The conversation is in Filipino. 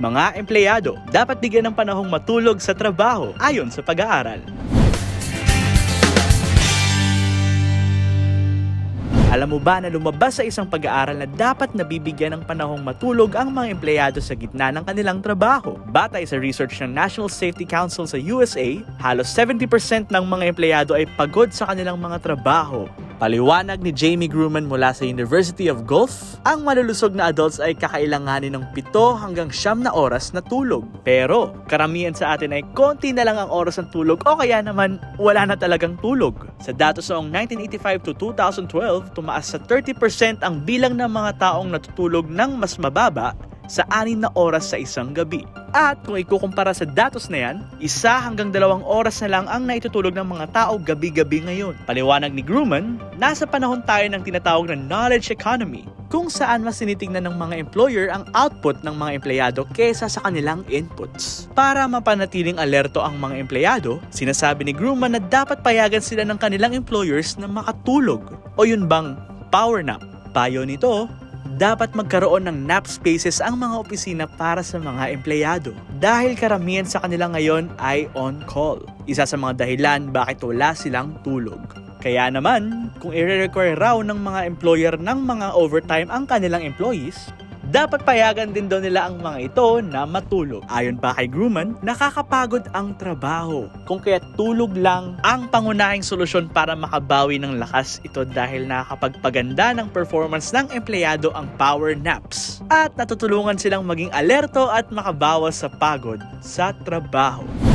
Mga empleyado, dapat bigyan ng panahong matulog sa trabaho ayon sa pag-aaral. Alam mo ba na lumabas sa isang pag-aaral na dapat nabibigyan ng panahong matulog ang mga empleyado sa gitna ng kanilang trabaho? Batay sa research ng National Safety Council sa USA, halos 70% ng mga empleyado ay pagod sa kanilang mga trabaho. Paliwanag ni Jamie Grumman mula sa University of Gulf, ang malulusog na adults ay kakailanganin ng 7 hanggang 9 na oras na tulog. Pero karamihan sa atin ay konti na lang ang oras ng tulog o kaya naman wala na talagang tulog. Sa datos noong 1985 to 2012, tumaas sa 30% ang bilang ng mga taong natutulog ng mas mababa sa 6 na oras sa isang gabi. At kung ikukumpara sa datos na yan, isa hanggang dalawang oras na lang ang naitutulog ng mga tao gabi-gabi ngayon. Paliwanag ni Grumman, nasa panahon tayo ng tinatawag na knowledge economy, kung saan mas tinitingnan ng mga employer ang output ng mga empleyado kesa sa kanilang inputs. Para mapanatiling alerto ang mga empleyado, sinasabi ni Grumman na dapat payagan sila ng kanilang employers na makatulog. O yun bang power nap? Payo nito, dapat magkaroon ng nap spaces ang mga opisina para sa mga empleyado dahil karamihan sa kanila ngayon ay on call. Isa sa mga dahilan bakit wala silang tulog. Kaya naman, kung i-require raw ng mga employer ng mga overtime ang kanilang employees, dapat payagan din daw nila ang mga ito na matulog. Ayon pa kay Grumman, nakakapagod ang trabaho. Kung kaya tulog lang ang pangunahing solusyon para makabawi ng lakas ito dahil nakakapagpaganda ng performance ng empleyado ang power naps. At natutulungan silang maging alerto at makabawas sa pagod sa trabaho.